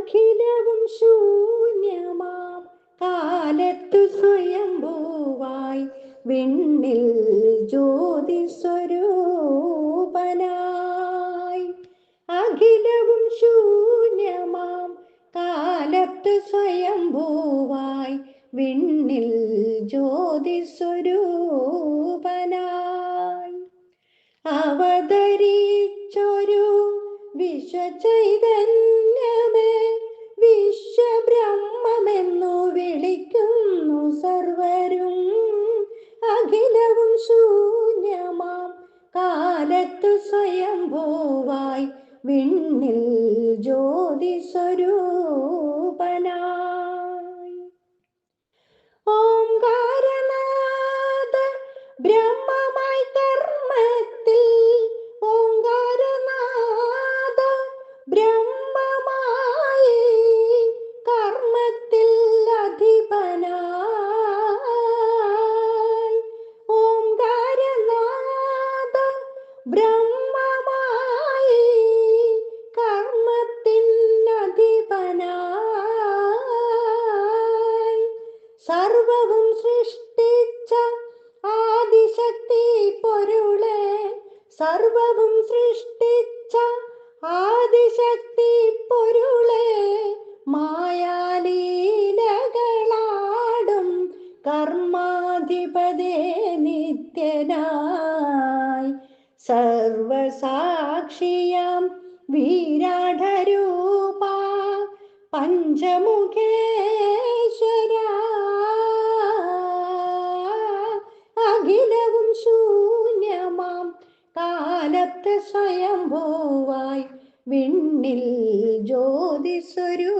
അഖിലവും ശൂന്യമാം. കാലത്തു സ്വയം സ്വയംഭൂവായി വിണ്ണിൽ ജ്യോതി സ്വരൂപനായി അഖിലവും ശൂന്യമാം. കാലത്ത് സ്വയംഭൂവായി വിണ്ണിൽ ജ്യോതി സ്വരൂപനായി അവതരിച്ചൊരു വിശ്വചൈതന്യമേ ശൂന്യമാം. കാലത്തു സ്വയംഭൂവായി വിണ്ണിൽ ജ്യോതി ജ്യോതിസ്വരൂപനായി. ഓംകാരനാഥ ബ്രഹ്മമായി ബ്രഹ്മമായി കർമ്മത്തിൻ അധിപനായി. സർവവും സൃഷ്ടിച്ച ആദിശക്തി പൊരുളെ സർവവും സൃഷ്ടിച്ച ആദിശക്തി പൊരുളെ മായാലീലകളാടും കർമാധിപതേ നിത്യനായി. സർവസാക്ഷിയാം വിരാടരൂപ പഞ്ചമുഖേശ്വര. അഖിലവും ശൂന്യമാം കാലത്ത് സ്വയംഭൂവായി വിണ്ണിൽ ജ്യോതിസ്വരൂപനായി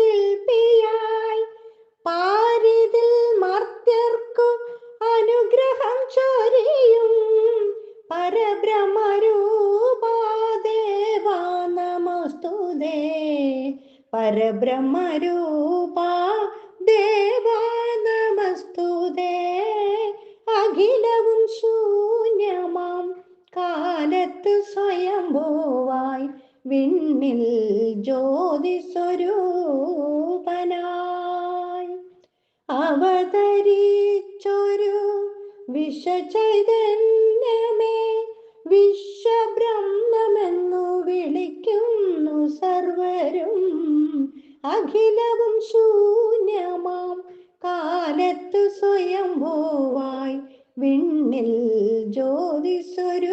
ശില്പിയായി പാരിതിൽ മർത്യർക്കു അനുഗ്രഹം ചൊരിയും. പരബ്രഹ്മരൂപാദേവാ നമസ്തുതേ. പരബ്രഹ്മരൂപ വിണ്ണിൽ ജ്യോതിസ്വരൂപനായി അവതരിച്ചൊരു വിശ്വചൈതന്യമേ വിശ്വബ്രഹ്മമെന്നു വിളിക്കുന്നു സർവരും. അഖിലവും ശൂന്യമാം കാലത്തു സ്വയംഭൂവായി വിണ്ണിൽ ജ്യോതിസ്വരൂപനായി